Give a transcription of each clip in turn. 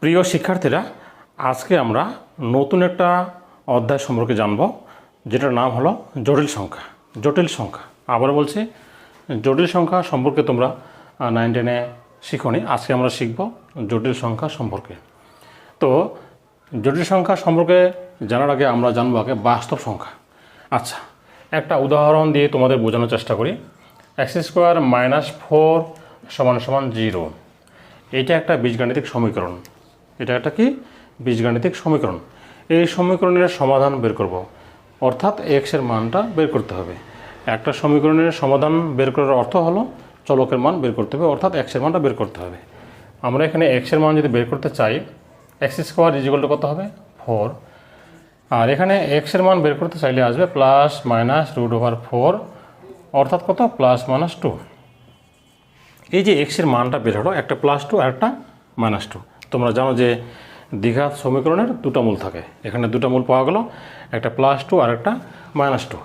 প্রিয় শিক্ষার্থীরা, আজকে আমরা নতুন একটা অধ্যায় সম্পর্কে জানব, যেটার নাম হলো জটিল সংখ্যা। জটিল সংখ্যা। আবার বলছি, জটিল সংখ্যা সম্পর্কে তোমরা নাইন টেনে শিখনি। আজকে আমরা শিখব জটিল সংখ্যা সম্পর্কে। তো, জটিল সংখ্যা সম্পর্কে জানার আগে আমরা জানব আগে বাস্তব সংখ্যা। আচ্ছা একটা উদাহরণ দিয়ে তোমাদের বোঝানোর চেষ্টা করি। এক্স স্কোয়ার মাইনাস ফোর সমান সমান জিরো এটা একটা বীজগাণিতিক সমীকরণ। এটা একটা কি? বীজগাণিতিক সমীকরণ। এই সমীকরণের সমাধান বের করব। অর্থাৎ এক্সের মানটা বের করতে হবে। একটা সমীকরণের সমাধান বের করার অর্থ হলো চলকের মান বের করতে হবে, অর্থাৎ এক্সের মানটা বের করতে হবে। আমরা এখানে এক্সের মান যদি বের করতে চাই এক্স স্কোয়ার ইজিকলটা কত হবে? ফোর আর এখানে এক্সের মান বের করতে চাইলে আসবে plus minus root over four অর্থাৎ কত? প্লাস মাইনাস টু এই যে এক্সের মানটা বের হলো, একটা প্লাস টু আর একটা মাইনাস টু তোমরা জানো যে দ্বিঘাত সমীকরণের দুটো মূল থাকে। এখানে দুটো মূল পাওয়া গেল, একটা প্লাস টু আর একটা মাইনাস টু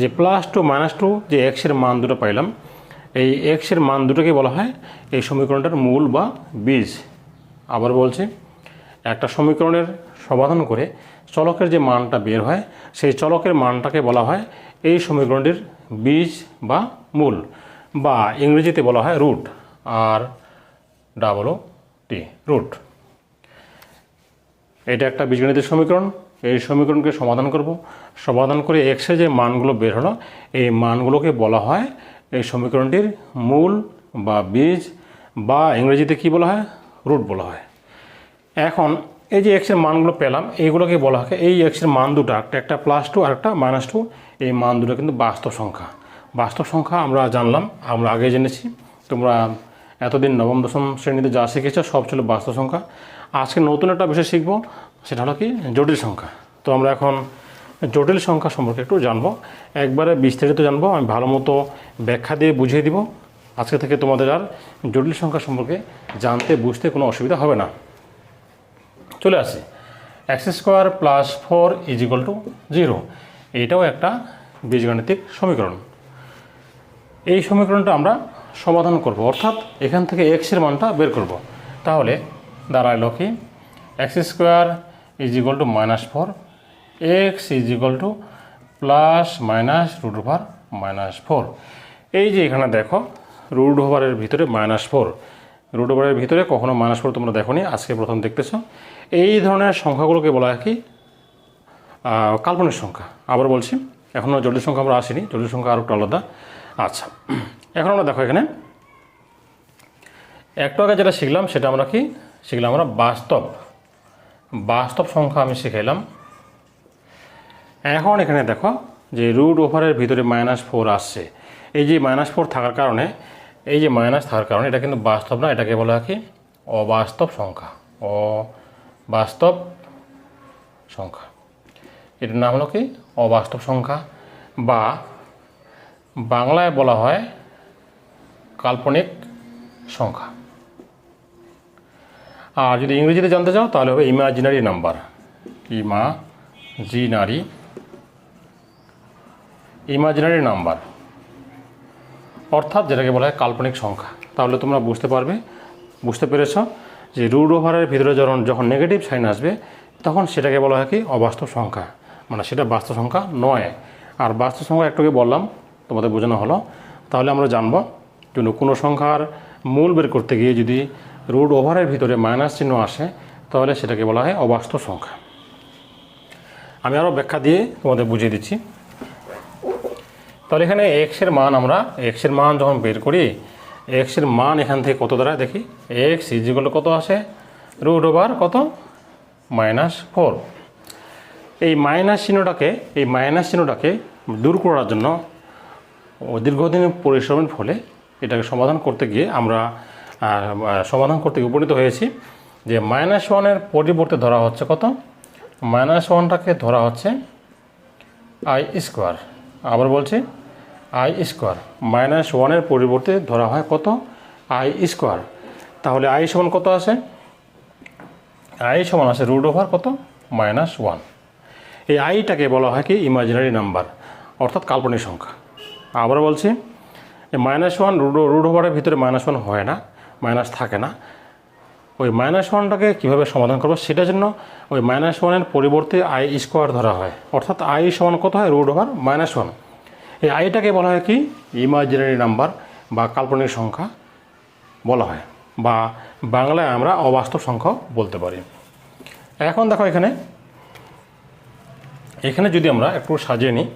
যে প্লাস টু মাইনাস টু যে এক্সের মান দুটো পাইলাম, এই এক্সের মান দুটোকে বলা হয় এই সমীকরণটার মূল বা বীজ। আবার বলছি, একটা সমীকরণের সমাধান করে চলকের যে মানটা বের হয়, সেই চলকের মানটাকে বলা হয় এই সমীকরণটির বীজ বা মূল, বা ইংরেজিতে বলা হয় রুট আর ডাবল টি রুট। এটা একটা বীজগণিতের সমীকরণ। এই সমীকরণকে সমাধান করব। সমাধান করে এক্সে যে মানগুলো বের হলো, এই মানগুলোকে বলা হয় এই সমীকরণটির মূল বা বীজ বা ইংরেজিতে কি বলা হয়? রুট বলা হয়। এখন এই যে এক্সের মানগুলো পেলাম, এইগুলোকে বলা হয় এই এক্সের মান দুটো, একটা একটা প্লাস টু আর একটা মাইনাস টু এই মান দুটো কিন্তু বাস্তব সংখ্যা। বাস্তব সংখ্যা আমরা জানলাম, আমরা আগে জেনেছি। তোমরা এতদিন নবম, দশম শ্রেণীতে যা শিখেছো সব ছিল বাস্তব সংখ্যা। আজকে নতুন একটা বিষয় শিখব, সেটা হলো কি? জটিল সংখ্যা। তো আমরা এখন জটিল সংখ্যা সম্পর্কে একটু জানব। একবারে বিস্তারিত জানব, আমি ভালো মতো ব্যাখ্যা দিয়ে বুঝিয়ে দিব। আজকে থেকে তোমাদের আর জটিল সংখ্যা সম্পর্কে জানতে, বুঝতে কোনো অসুবিধা হবে না। চলে আসি। X square plus four is equal to zero এটাও একটা বীজগাণিতিক সমীকরণ। এই সমীকরণটা আমরা সমাধান করব। অর্থাৎ এখান থেকে এক্সের মানটা বের করব। তাহলে দাঁড়াইল কি x square is equal to minus four x is equal to plus minus root over minus four এই যে এখানে দেখো রুট ওভারের ভিতরে মাইনাস ফোর রুট ওভারের ভিতরে কখনো মাইনাস ফোর তোমরা দেখো আজকে প্রথম দেখতেছো। এই ধরনের সংখ্যাগুলোকে বলা হয় কি? কাল্পনিক সংখ্যা। আবার বলছি এখনও জটিল সংখ্যা আমরা আসিনি, জটিল সংখ্যা আরও একটু আলাদা। আচ্ছা। এখন আমরা দেখো এখানে। একটু আগে যেটা শিখলাম, সেটা আমরা কি? শিখলাম আমরা বাস্তব। বাস্তব সংখ্যা আমি শিখাইলাম। এখন এখানে দেখো যে রুট ওভারের ভিতরে মাইনাস ফোর আসছে। এই যে মাইনাস ফোর থাকার কারণে, এই যে মাইনাস থাকার কারণে এটা কিন্তু বাস্তব না, এটাকে বলা কি অবাস্তব সংখ্যা। অবাস্তব সংখ্যা। এটার নাম হলো কি? অবাস্তব সংখ্যা বা বাংলায় বলা হয় কাল্পনিক সংখ্যা। আর যদি ইংরেজিতে জানতে চাও, তাহলে হবে imaginary number imaginary imaginary number অর্থাৎ যেটাকে বলা হয় কাল্পনিক সংখ্যা। তাহলে তোমরা বুঝতে পারবে, বুঝতে পেরেছ যে রুট ওভারের ভিতরে যখন যখন নেগেটিভ সাইন আসবে, তখন সেটাকে বলা হয় কি? অবাস্তব সংখ্যা। মানে সেটা বাস্তব সংখ্যা নয়। আর বাস্তব সংখ্যা একটুকে বললাম, তোমাদের বোঝানো হলো। তাহলে আমরা জানব যে কোনো সংখ্যার মূল বের করতে গিয়ে যদি রুট ওভারের ভিতরে মাইনাস চিহ্ন আসে, তাহলে সেটাকে বলা হয় অবাস্তব সংখ্যা। আমি আরও ব্যাখ্যা দিয়ে তোমাদের বুঝিয়ে দিচ্ছি। তাহলে এখানে এক্সের মান আমরা এক্সের মান যখন বের করি এক্সের মান এখান থেকে কত দ্বারা দেখি? এক্স ইজিগুলো কত আসে? রুট ওভার কত? মাইনাস ফোর এই মাইনাস চিহ্নটাকে, এই মাইনাস চিহ্নটাকে দূর করার জন্য, ও দীর্ঘদিনের পরিশ্রমের ফলে এটাকে সমাধান করতে গিয়ে আমরা সমাধান করতে উপনীত হয়েছি যে মাইনাস ওয়ানের পরিবর্তে ধরা হচ্ছে কত? মাইনাস ওয়ানটাকে ধরা হচ্ছে আই স্কোয়ার আবার বলছি আই স্কোয়ার মাইনাস ওয়ানের পরিবর্তে ধরা হয় কত? আই স্কোয়ার তাহলে আই সমান কত আছে আই সমান আছে রুট ওভার কত? মাইনাস ওয়ান এই আইটাকে বলা হয় কি? ইমাজিনারি নাম্বার অর্থাৎ কাল্পনিক সংখ্যা। আবার বলছি মাইনাস ওয়ান রুট ওভারের ভিতরে মাইনাস ওয়ান হয় না মাইনাস থাকে না। ওই মাইনাস ওয়ানটাকে কীভাবে সমাধান করব? সেটার জন্য ওই মাইনাস ওয়ানের পরিবর্তে আই স্কোয়ার ধরা হয়। অর্থাৎ আই সমান কত হয়? রুট ওভার মাইনাস ওয়ান এই আইটাকে বলা হয় কি? ইমাজিনারি নাম্বার বা কাল্পনিক সংখ্যা বলা হয় বা বাংলায় আমরা অবাস্তব সংখ্যা বলতে পারি। এখন দেখো এখানে। এখানে যদি আমরা একটু সাজিয়ে নিই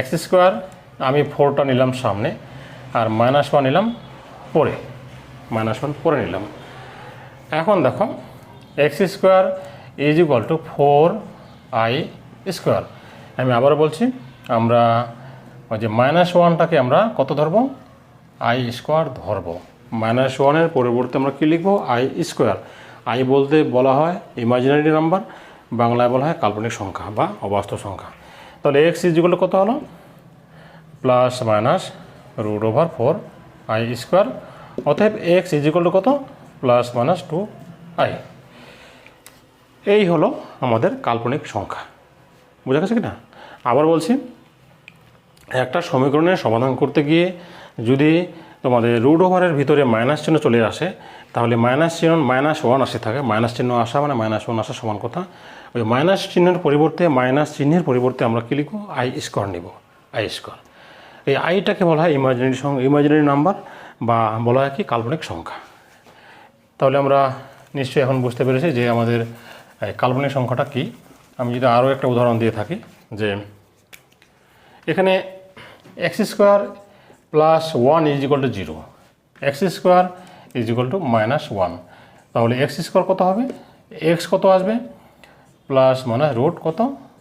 এক্স স্কোয়ার আমি ফোরটা নিলাম সামনে আর মাইনাস ওয়ান নিলাম পরে। মাইনাস ওয়ান পরে নিলাম। এখন দেখো x square is equal to four i square আমি আবার বলছি, আমরা ওই যে মাইনাস ওয়ানটাকে আমরা কত ধরবো? আই স্কোয়ার ধরবো। মাইনাস ওয়ানের পরিবর্তে আমরা কী লিখব? আই স্কোয়ার আই বলতে বলা হয় ইমাজিনারি নাম্বার বাংলায় বলা হয় কাল্পনিক সংখ্যা বা অবাস্তব সংখ্যা। তাহলে এক্স ইজিগুলো কত হলো? Plus minus root over four i square, অতএব এক্স ইজিকল কত? Plus minus two i. এই হলো আমাদের কাল্পনিক সংখ্যা। বোঝা গেছে কি না আবার বলছি, একটা সমীকরণের সমাধান করতে গিয়ে যদি তোমাদের রুট ওভারের ভিতরে মাইনাস চিহ্ন চলে আসে, তাহলে মাইনাস চিহ্ন মাইনাস ওয়ান আসে থাকে। মাইনাস চিহ্ন আসা মানে মাইনাস ওয়ান আসা সমান কথা। ওই মাইনাস চিহ্নের পরিবর্তে মাইনাস চিহ্নের পরিবর্তে আমরা কী লিখব? আই স্কোয়ার নিব। I square. এই আইটাকে বলা হয় ইমাজিনারি ইমাজিনারি নাম্বার বা বলা হয় কি কাল্পনিক সংখ্যা। তাহলে আমরা নিশ্চয়ই এখন বুঝতে পেরেছি যে আমাদের কাল্পনিক সংখ্যাটা কি। আমি যদি আরও একটা উদাহরণ দিয়ে থাকি, যে এখানে x square plus one is equal to zero x square is equal to minus one তাহলে এক্স স্কোয়ার কত হবে? এক্স কত আসবে? প্লাস মাইনাস রুট কত?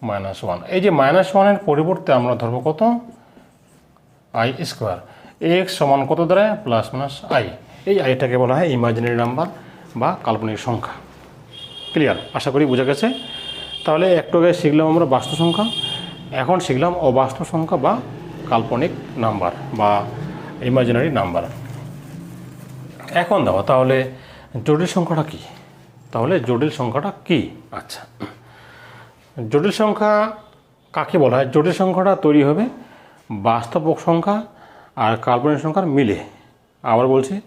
মাইনাস ওয়ান এই যে মাইনাস ওয়ানের পরিবর্তে আমরা ধরবো কত? আই স্কোয়ার এক্স সমান কত দাঁড়ায় প্লাস মাইনাস আই এই আইটাকে বলা হয় ইমাজিনারি নাম্বার বা কাল্পনিক সংখ্যা। ক্লিয়ার আশা করি বোঝা গেছে? তাহলে একটু আগে শিখলাম আমরা বাস্তব সংখ্যা। এখন শিখলাম অবাস্তব সংখ্যা বা কাল্পনিক নাম্বার বা ইমাজিনারি নাম্বার এখন দাও তাহলে জটিল সংখ্যাটা কি? তাহলে জটিল সংখ্যাটা কি? আচ্ছা। জটিল সংখ্যা কাকে বলা হয়? জটিল সংখ্যাটা তৈরি হবে বাস্তব সংখ্যা আর কাল্পনিক সংখ্যার মিলে। আবার বলছি,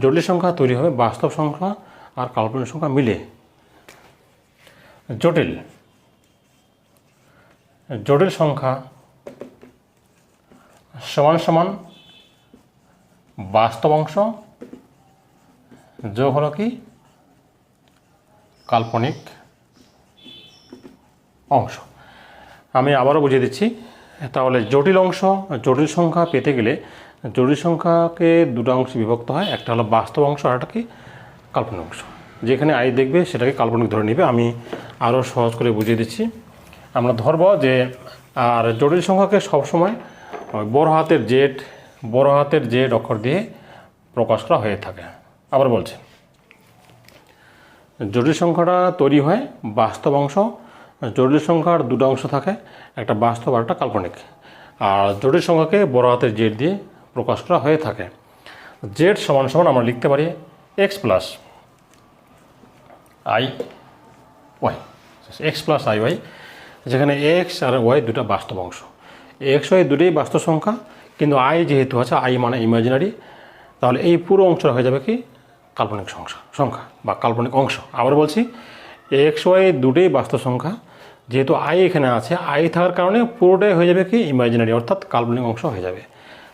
জটিল সংখ্যা তৈরি হবে বাস্তব সংখ্যা আর কাল্পনিক সংখ্যা মিলে। জটিল। জটিল সংখ্যা সমান সমান বাস্তব অংশ যোগ হলো কি? কাল্পনিক অংশ। আমি আবারও বুঝিয়ে দিচ্ছি তাহলে জটিল অংশ, জটিল সংখ্যা পেতে গেলে জটিল সংখ্যাকে দুটো অংশে বিভক্ত হয়, একটা হলো বাস্তব অংশ আর একটা কি? কাল্পনিক অংশ। যেখানে আই দেখবে সেটাকে কাল্পনিক ধরে নেবে। আমি আরও সহজ করে বুঝিয়ে দিচ্ছি। আমরা ধরব যে, আর জটিল সংখ্যাকে সবসময় বড় হাতের জেড বড় হাতের জেড অক্ষর দিয়ে প্রকাশ করা হয়ে থাকে। আবার বলছি, জটিল সংখ্যাটা তৈরি হয় বাস্তব অংশ জটিল সংখ্যার দুটো অংশ থাকে, একটা বাস্তব আর একটা কাল্পনিক। আর জটিল সংখ্যাকে বড় হাতের জেড দিয়ে প্রকাশ করা হয়ে থাকে। জেড সমান সমান আমরা লিখতে পারি x plus i y x plus i y যেখানে এক্স আর ওয়াই দুটো বাস্তব অংশ। এক্স ওয়াই দুটোই বাস্তব সংখ্যা, কিন্তু আই যেহেতু আছে আই মানে ইমাজিনারি তাহলে এই পুরো অংশটা হয়ে যাবে কি? কাল্পনিক সংখ্যা সংখ্যা বা কাল্পনিক অংশ। আবার বলছি এক্স ওয়াই দুটোই বাস্তব সংখ্যা যেহেতু আই এখানে আছে, আই থাকার কারণে পুরোটাই হয়ে যাবে কি ইমাজিনারি অর্থাৎ কাল্পনিক অংশ হয়ে যাবে।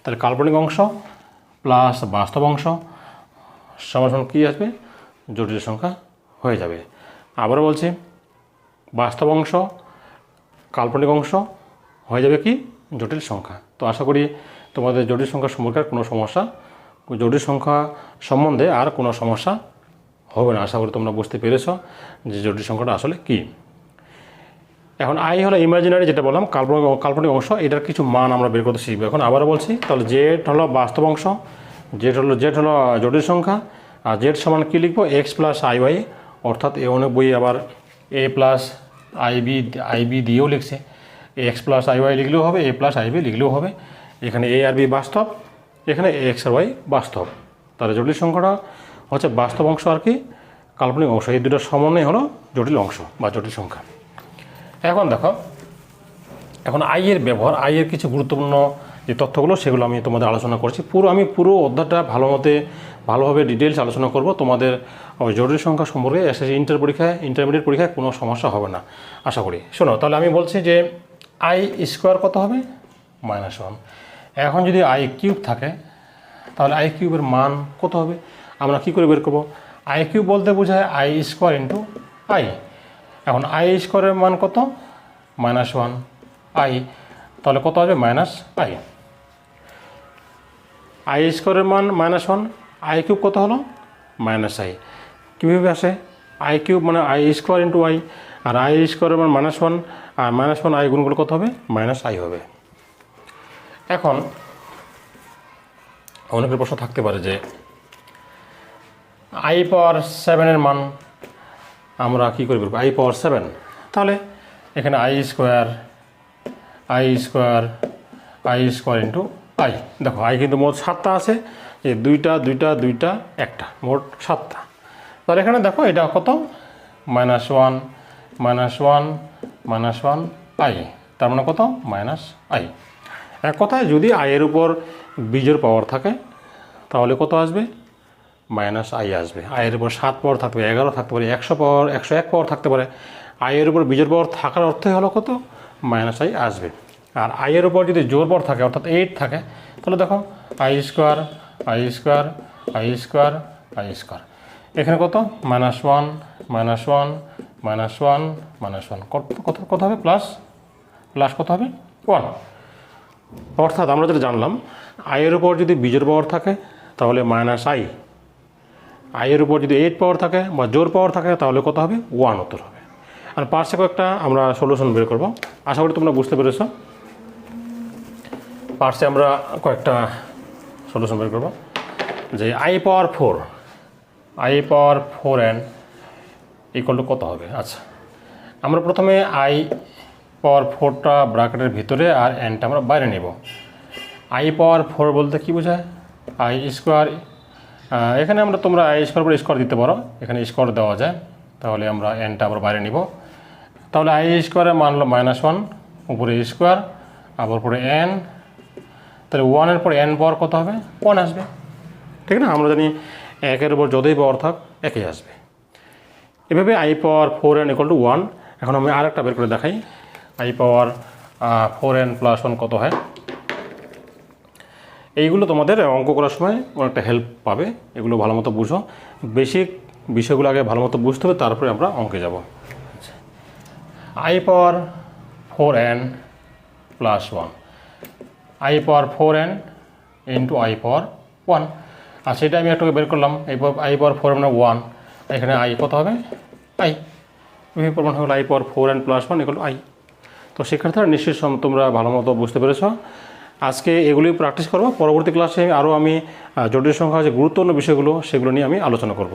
তাহলে কাল্পনিক অংশ প্লাস বাস্তব অংশ সমান কী আসবে? জটিল সংখ্যা হয়ে যাবে। আবারও বলছি, বাস্তব অংশ, কাল্পনিক অংশ হয়ে যাবে কি? জটিল সংখ্যা। তো আশা করি তোমাদের জটিল সংখ্যা সম্পর্কে কোনো সমস্যা, জটিল সংখ্যা সম্বন্ধে আর কোনো সমস্যা হবে না। আশা করি তোমরা বুঝতে পেরেছ যে জটিল সংখ্যাটা আসলে কী। এখন আই হলো ইমাজিনারি যেটা বললাম, কাল্পনিক কাল্পনিক অংশ, এটার কিছু মান আমরা বের করতে শিখব। এখন আবারও বলছি, তাহলে জেড হলো বাস্তব অংশ জেড হলো জেড হলো জটিল সংখ্যা, আর জেড সমান কী লিখব? এক্স প্লাস আই ওয়াই অর্থাৎ এ অনেক বই আবার a plus i b i b দিয়েও লিখছে। এক্স প্লাস আই ওয়াই লিখলেও হবে এ প্লাস আই বি লিখলেও হবে। এখানে এ আর বি বাস্তব, এখানে এক্স আর ওয়াই বাস্তব। তাহলে জটিল সংখ্যাটা হচ্ছে বাস্তব অংশ আর কি, কাল্পনিক অংশ। এই দুটোর সমন্বয় হলো জটিল অংশ বা জটিল সংখ্যা। এখন দেখো, এখন আই এর ব্যবহার আই এর কিছু গুরুত্বপূর্ণ যে তথ্যগুলো সেগুলো আমি তোমাদের আলোচনা করছি। পুরো, আমি পুরো অধ্যায়টা ভালো মতে ভালোভাবে ডিটেলস আলোচনা করব। তোমাদের জরুরি সংখ্যা সম্পর্কে এসএসসি ইন্টার পরীক্ষায় ইন্টারমিডিয়েট পরীক্ষায় কোনো সমস্যা হবে না, আশা করি। শোনো, তাহলে আমি বলছি যে আই স্কোয়ার কত হবে? মাইনাস ওয়ান এখন যদি আই কিউব থাকে, তাহলে আই কিউবের মান কত হবে? আমরা কী করে বের করব? আই কিউব বলতে বোঝায় আই স্কোয়ার ইন্টু আই এখন আই স্কোয়ারের মান কত? মাইনাস ওয়ান আই তাহলে কত হবে? মাইনাস আই আই স্কোয়ারের মান মাইনাস ওয়ান আই কিউব কত হলো? মাইনাস আই কীভাবে আসে? আই কিউব মানে আই স্কোয়ার ইন্টু আই আর আই স্কোয়ারের মান মাইনাস ওয়ান আর মাইনাস ওয়ান আই গুণগুলো কত হবে? মাইনাস আই হবে। এখন, অনেকের প্রশ্ন থাকতে পারে যে আই পাওয়ার সেভেনের মান আমরা কী করে বেরবো আই পাওয়ার সেভেন তাহলে এখানে i square i square i square into i দেখো আই কিন্তু মোট সাতটা আছে। যে দুইটা দুইটা দুইটা, একটা, মোট সাতটা। তাহলে এখানে দেখো, এটা কত? Minus one minus one minus one i তার মানে কত? মাইনাস আই এক কথায় যদি আয়ের উপর বীজের পাওয়ার থাকে, তাহলে কত আসবে? মাইনাস আই আসবে। আয়ের উপর সাত পাওয়ার থাকতে পারে, এগারো থাকতে পারে, একশো পাওয়ার একশো এক পাওয়ার থাকতে পারে। আয়ের উপর বীজের পাওয়ার থাকার অর্থই হলো কত? মাইনাস আই আসবে। আর আয়ের উপর যদি জোর পাওয়ার থাকে, অর্থাৎ এইট থাকে, তাহলে দেখো, i square i square i square i square এখানে কত? Minus one minus one minus one minus one. কত কত কত হবে? প্লাস প্লাস কত হবে? ওয়ান। অর্থাৎ আমরা যেটা জানলাম, আয়ের উপর যদি বীজের পাওয়ার থাকে, তাহলে মাইনাস আই আয়ের উপর যদি এইট পাওয়ার থাকে বা জোর পাওয়ার থাকে, তাহলে কত হবে? ওয়ান উত্তর হবে। আর পার্শ্বে কয়েকটা আমরা সলিউশন বের করব। আশা করি তোমরা বুঝতে পেরেছ। পার্শ্বে আমরা কয়েকটা সলিউশন বের করব। যে i power four i power four n equal to কত হবে? আচ্ছা আমরা প্রথমে আই পাওয়ার ফোরটা ব্র্যাকেটের ভিতরে আর এনটা আমরা বাইরে নেব। আই পাওয়ার ফোর বলতে কী বোঝায়? আই স্কোয়ার এখানে আমরা তোমরা স্কোয়ার পর স্কোয়ার দিতে পারো। এখানে স্কোয়ার দেওয়া যায়। তাহলে আমরা এনটা আবার বাইরে নিব। তাহলে আই স্কোয়ারে মানলো মাইনাস ওয়ান উপরে স্কোয়ার আবার পরে এন তাহলে ওয়ানের পর এন পাওয়ার কত হবে? ওয়ান আসবে। ঠিক না? আমরা জানি একের উপর যতই পাওয়ার থাক, একই আসবে। এভাবে I power four N equal to one এখন আমি আরেকটা বের করে দেখাই। I power four N plus one কত হয়? এইগুলো তোমাদের অঙ্ক করার সময় অনেকটা হেল্প পাবে। এগুলো ভালো মতো বুঝো। বেসিক বিষয়গুলো আগে ভালো মতো বুঝতে হবে, তারপরে আমরা অঙ্কে যাব। I power four N plus one I power four N into I power one আর সেটা আমি একটু বের করলাম। এই আই পাওয়ার ফোর মানে ওয়ান এখানে আই কত হবে? আই বিভিন্ন প্রমাণ হলো I power four N plus one এগুলো আই তো সেক্ষেত্রে নিশ্চয়ই তোমরা ভালো মতো বুঝতে পেরেছ। আজকে এগুলি প্র্যাকটিস করব। পরবর্তী ক্লাসে আরও আমি জটিল সংখ্যা যে গুরুত্বপূর্ণ বিষয়গুলো, সেগুলো নিয়ে আমি আলোচনা করব।